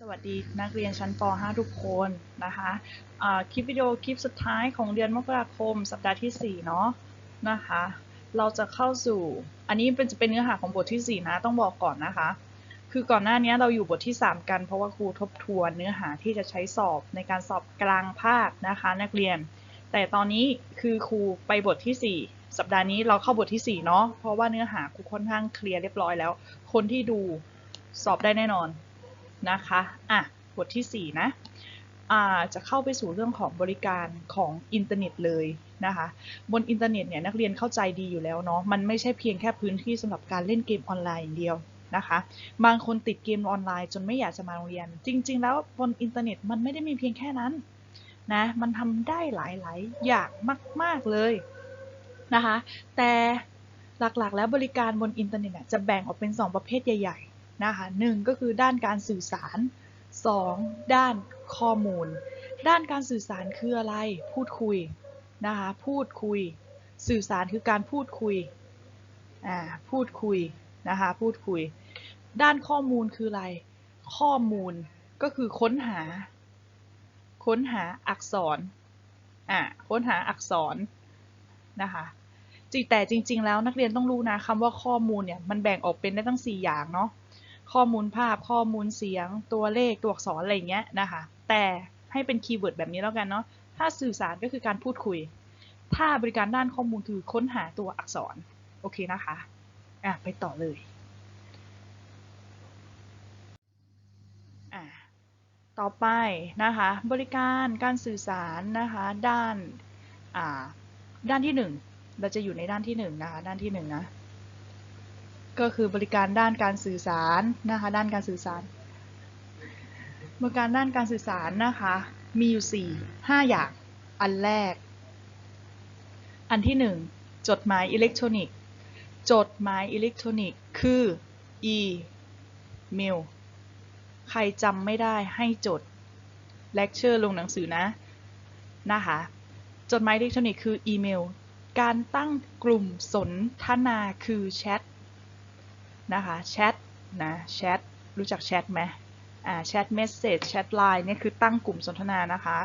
สวัสดีนักเรียนชั้นป .5 ทุกคนนะคะอ่าคลิปวิดีโอคลิปสุดท้ายของเดือนมกราคม สัปดาห์ที่ 4 เนาะนะคะ เราจะเข้าสู่ อันนี้เป็นจะเป็นเนื้อหาของบทที่ 4 นะต้องบอกก่อนนะคะ คือก่อนหน้านี้เราอยู่บทที่ 3 กันเพราะว่าครูทบทวนเนื้อหาที่จะใช้สอบในการสอบกลางภาคนะคะนักเรียน แต่ตอนนี้คือครูไปบทที่ 4สัปดาห์นี้เราเข้าบทที่ 4 เนาะ เพราะว่าเนื้อหาครูค่อนข้างเคลียร์เรียบร้อยแล้ว คนที่ดูสอบได้แน่นอน นะคะอะบทที่ 4 นะอ่าจะเข้าไปสู่เรื่องของบริการของอินเทอร์เน็ตเลยนะคะ บนอินเทอร์เน็ตเนี่ยนักเรียนเข้าใจดีอยู่แล้วเนาะมันไม่ใช่เพียงแค่พื้นที่สำหรับการเล่นเกมออนไลน์อย่างเดียวนะคะ บางคนติดเกมออนไลน์จนไม่อยากจะมาโรงเรียน จริง ๆ แล้วบนอินเทอร์เน็ตมันไม่ได้มีเพียงแค่นั้นนะมันทำได้หลายๆอย่างมาก ๆเลยนะคะ แต่หลักๆ แล้วบริการบนอินเทอร์เน็ตจะแบ่งออกเป็น 2 ประเภทใหญ่ๆ นะคะหนึ่งก็คือด้านการสื่อสาร 2. ด้านข้อมูล ด้านการสื่อสารคืออะไร พูดคุยนะคะพูดคุย สื่อสารคือการพูดคุยอ่าพูดคุยนะคะพูดคุย ด้านข้อมูลคืออะไร ข้อมูลก็คือค้นหา ค้นหาอักษรอ่าค้นหาอักษรนะคะจีแต่จริง ๆ แล้วนักเรียนต้องรู้นะคำว่าข้อมูลเนี่ยมันแบ่งออกเป็นได้ตั้ง 4 อย่างเนาะ ข้อมูลภาพข้อมูลเสียง ตัวเลขตัวอักษรอะไรอย่างเงี้ยนะคะ แต่ให้เป็นคีย์เวิร์ดแบบนี้แล้วกันเนาะถ้าสื่อสารก็คือการพูดคุย ถ้าบริการด้านข้อมูลคือค้นหาตัวอักษรโอเคนะคะอะไปต่อเลยอะต่อไปนะคะบริการการสื่อสารนะคะด้านอ่าด้านที่หนึ่งเราจะอยู่ในด้านที่หนึ่งนะคะด้านที่หนึ่งนะ ก็คือบริการด้านการสื่อสารนะคะด้านการสื่อสาร บริการด้านการสื่อสารนะคะมีอยู่สี่ห้าอย่างอันแรก อันที่หนึ่งจดหมายอิเล็กทรอนิกส์จดหมายอิเล็กทรอนิกส์คือ e เมลใครจำไม่ได้ให้จดเลคเชอร์ลงหนังสือนะนะคะจดหมายอิเล็กทรอนิกส์คืออีเมลการตั้งกลุ่มสนทนาคือแชท นะคะแชทนะแชทรู้จักแชทไหมอ่าแชทเมสเซจแชทไลน์เนี่ยคือตั้งกลุ่มสนทนานะคะ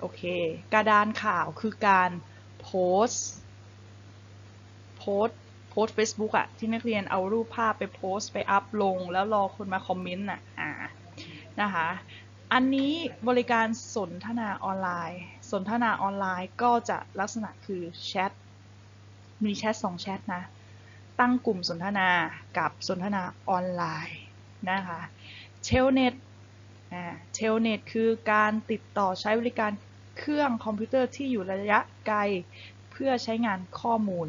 โอเคกระดานข่าวคือการโพสโพสโพสเฟซบุ๊กอะที่นักเรียนเอารูปภาพไปโพสไปอัพลง แล้วรอคนมาคอมเมนต์อะอ่านะคะอันนี้บริการสนทนาออนไลน์ สนทนาออนไลน์ก็จะลักษณะคือแชทมีแชทสองแชทนะ ตั้งกลุ่มสนทนากับสนทนาออนไลน์นะคะเชลเน็ตเชลเน็ตคือการติดต่อใช้บริการเครื่องคอมพิวเตอร์ที่อยู่ระยะไกล เพื่อใช้งานข้อมูล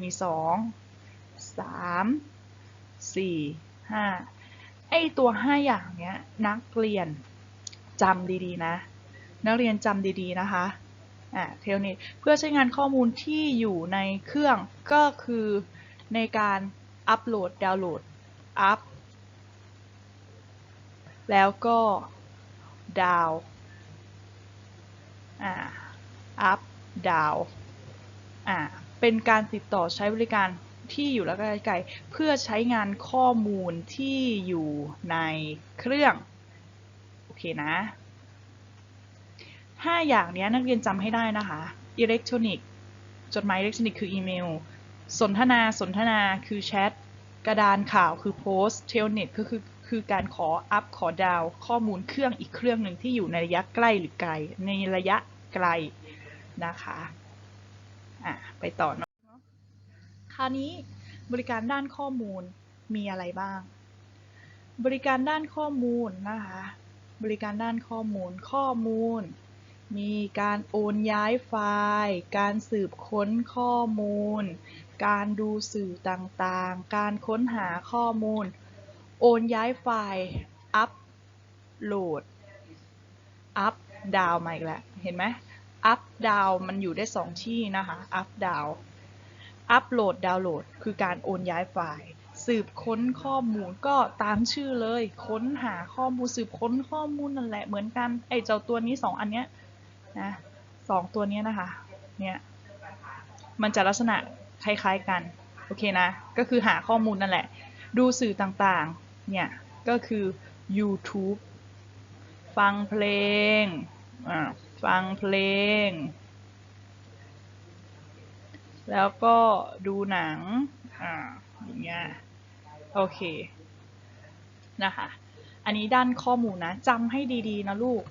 มี 2 3 4 5 ไอตัว 5 อย่างเนี้ยนักเรียนจำดีๆนะ นักเรียนจำดีๆนะคะเทลเน็ตเพื่อใช้งานข้อมูลที่อยู่ในเครื่องก็คือ ในการอัปโหลดดาวน์โหลดอัพแล้วก็ดาวอ่าอัพดาวอ่าเป็นการติดต่อใช้บริการที่อยู่แล้วก็ไกลเพื่อใช้งานข้อมูลที่อยู่ในเครื่อง โอเคนะ 5 อย่างนี้นักเรียนจำให้ได้นะคะอิเล็กทรอนิกส์จดหมายอิเล็กทรอนิกส์คืออีเมล สนทนาสนทนาคือแชทกระดานข่าวคือโพสเทลเน็ตก็คือคือการขออัพขอดาวข้อมูลเครื่องอีกเครื่องหนึ่งที่อยู่ในระยะใกล้หรือไกล ในระยะไกลนะคะอะไปต่อเนาะคราวนี้บริการด้านข้อมูลมีอะไรบ้าง บริการด้านข้อมูลนะคะบริการด้านข้อมูลข้อมูล มีการโอนย้ายไฟล์ การสืบค้นข้อมูล การดูสื่อต่างๆ การค้นหาข้อมูล โอนย้ายไฟล์ อัพโหลด อัพดาวมาอีกแล้ว เห็นไหมอัพดาวมันอยู่ได้ 2 ที่นะคะ อัพดาวอัพโหลด ดาวน์โหลด คือการโอนย้ายไฟล์ สืบค้นข้อมูลก็ตามชื่อเลย ค้นหาข้อมูล สืบค้นข้อมูลนั่นแหละ เหมือนกัน ไอเจ้าตัวนี้ 2 อันเนี้ยนะสองตัวนี้นะคะ เนี่ย มันจะลักษณะ คล้าย ๆ กันโอเคนะ ก็คือหาข้อมูลนั่นแหละ ดูสื่อต่างๆ เนี่ย ก็คือ YouTube ฟังเพลง ฟังเพลง แล้วก็ดูหนังอ่าอย่างเงี้ย โอเค นะคะ อันนี้ด้านข้อมูลนะจำให้ดีๆ นะลูก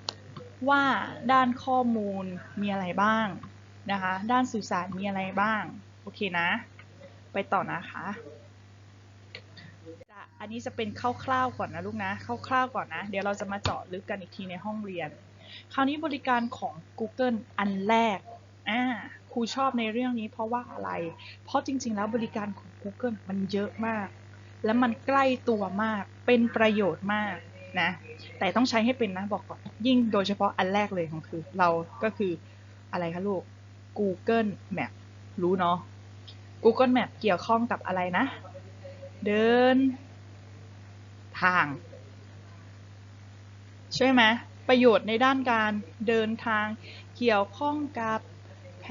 ว่าด้านข้อมูลมีอะไรบ้างนะคะ ด้านสื่อสารมีอะไรบ้าง อเคนะ ไปต่อนะคะจะอันนี้จะเป็นคร่าวๆก่อนนะลูกนะคร่าวๆก่อนนะ เดี๋ยวเราจะมาเจาะลึกกันอีกทีในห้องเรียน คราวนี้บริการของ Google อันแรกอ่าครูชอบในเรื่องนี้เพราะว่าอะไร เพราะจริงๆ แล้วบริการของ Google มันเยอะมาก และมันใกล้ตัวมาก เป็นประโยชน์มากนะ แต่ต้องใช้ให้เป็นนะบอกก่อน ยิ่งโดยเฉพาะอันแรกเลยของคือเราก็คืออะไรคะลูก Google Map รู้เนาะ Google Map เกี่ยวข้องกับอะไรนะ เดิน ทาง ใช่ไหมประโยชน์ในด้านการเดินทางเกี่ยวข้องกับแผ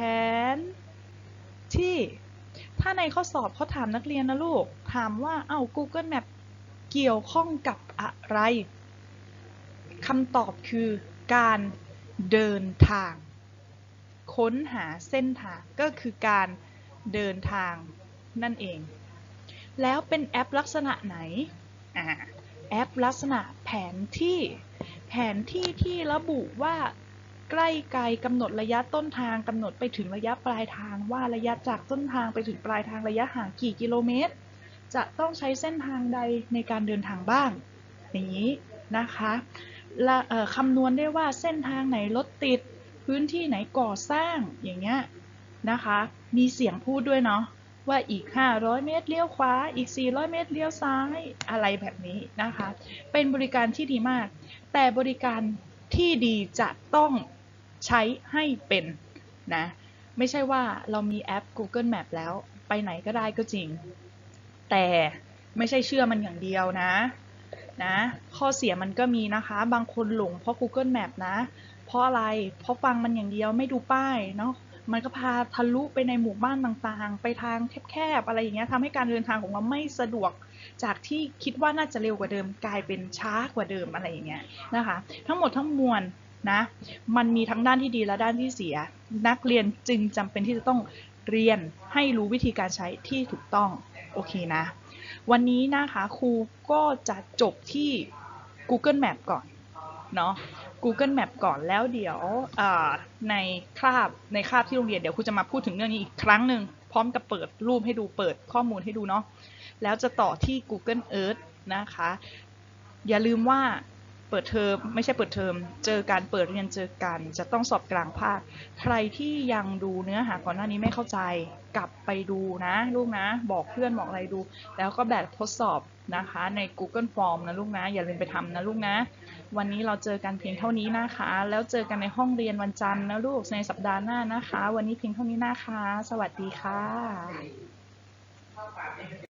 นที่ ถ้าในข้อสอบเขาถามนักเรียนนะลูก ถามว่าเอ้า Google Map เกี่ยวข้องกับอะไรคำตอบคือการเดินทาง ค้นหาเส้นทางก็คือการเเดินทางนั่นเอง แล้วเป็นแอปลักษณะไหนอแอปลักษณะแผนที่ แผนที่ที่ระบุว่าใกล้ไกลกำหนดระยะต้นทางกำหนดไปถึงระยะปลายทางว่าระยะจากต้นทางไปถึงปลายทางระยะห่างกี่กิโลเมตร จะต้องใช้เส้นทางใดในการเดินทางบ้างอย่างนี้นะคะละคำนวณได้ว่าเส้นทางไหนรถติด พื้นที่ไหนก่อสร้างอย่างเงี้ย นะคะ มีเสียงพูดด้วยเนาะว่าอีก 500 เมตรเลี้ยวขวา อีก 400 เมตรเลี้ยวซ้าย อะไรแบบนี้นะคะ เป็นบริการที่ดีมาก แต่บริการที่ดีจะต้องใช้ให้เป็นนะ ไม่ใช่ว่าเรามีแอป Google Map แล้วไปไหนก็ได้ก็จริง แต่ไม่ใช่เชื่อมันอย่างเดียวนะนะ ข้อเสียมันก็มีนะคะ บางคนหลงเพราะ Google Map นะ เพราะอะไร เพราะฟังมันอย่างเดียวไม่ดูป้ายเนาะ มันก็พาทะลุไปในหมู่บ้านต่างๆ ไปทางแคบๆอะไรอย่างเงี้ยทำให้การเดินทางของเราไม่สะดวกจากที่คิดว่าน่าจะเร็วกว่าเดิมกลายเป็นช้ากว่าเดิมอะไรอย่างเงี้ยนะคะ ทั้งหมดทั้งมวลนะมันมีทั้งด้านที่ดีและด้านที่เสีย นักเรียนจึงจำเป็นที่จะต้องเรียนให้รู้วิธีการใช้ที่ถูกต้องโอเคนะ วันนี้นะคะครูก็จะจบที่ Google Map ก่อนเนาะ Google Map ก่อนแล้วเดี๋ยวในคาบในคาบที่โรงเรียนเดี๋ยวครูจะมาพูดถึงเรื่องนี้อีกครั้งหนึ่งพร้อมกับเปิดรูปให้ดูเปิดข้อมูลให้ดูเนาะแล้วจะต่อที่ Google Earth นะคะ อย่าลืมว่า เปิดเทอมไม่ใช่เปิดเทอม เจอการเปิดเรียนเจอกัน จะต้องสอบกลางภาค ใครที่ยังดูเนื้อหาก่อนหน้านี้ไม่เข้าใจ กลับไปดูนะ ลูกนะ บอกเพื่อนบอกอะไรดู แล้วก็แบบทดสอบนะคะใน Google Form นะลูกนะ อย่าลืมไปทำนะลูกนะ วันนี้เราเจอกันเพียงเท่านี้นะคะ แล้วเจอกันในห้องเรียนวันจันทร์นะลูกในสัปดาห์หน้านะคะ วันนี้เพียงเท่านี้นะคะ สวัสดีค่ะ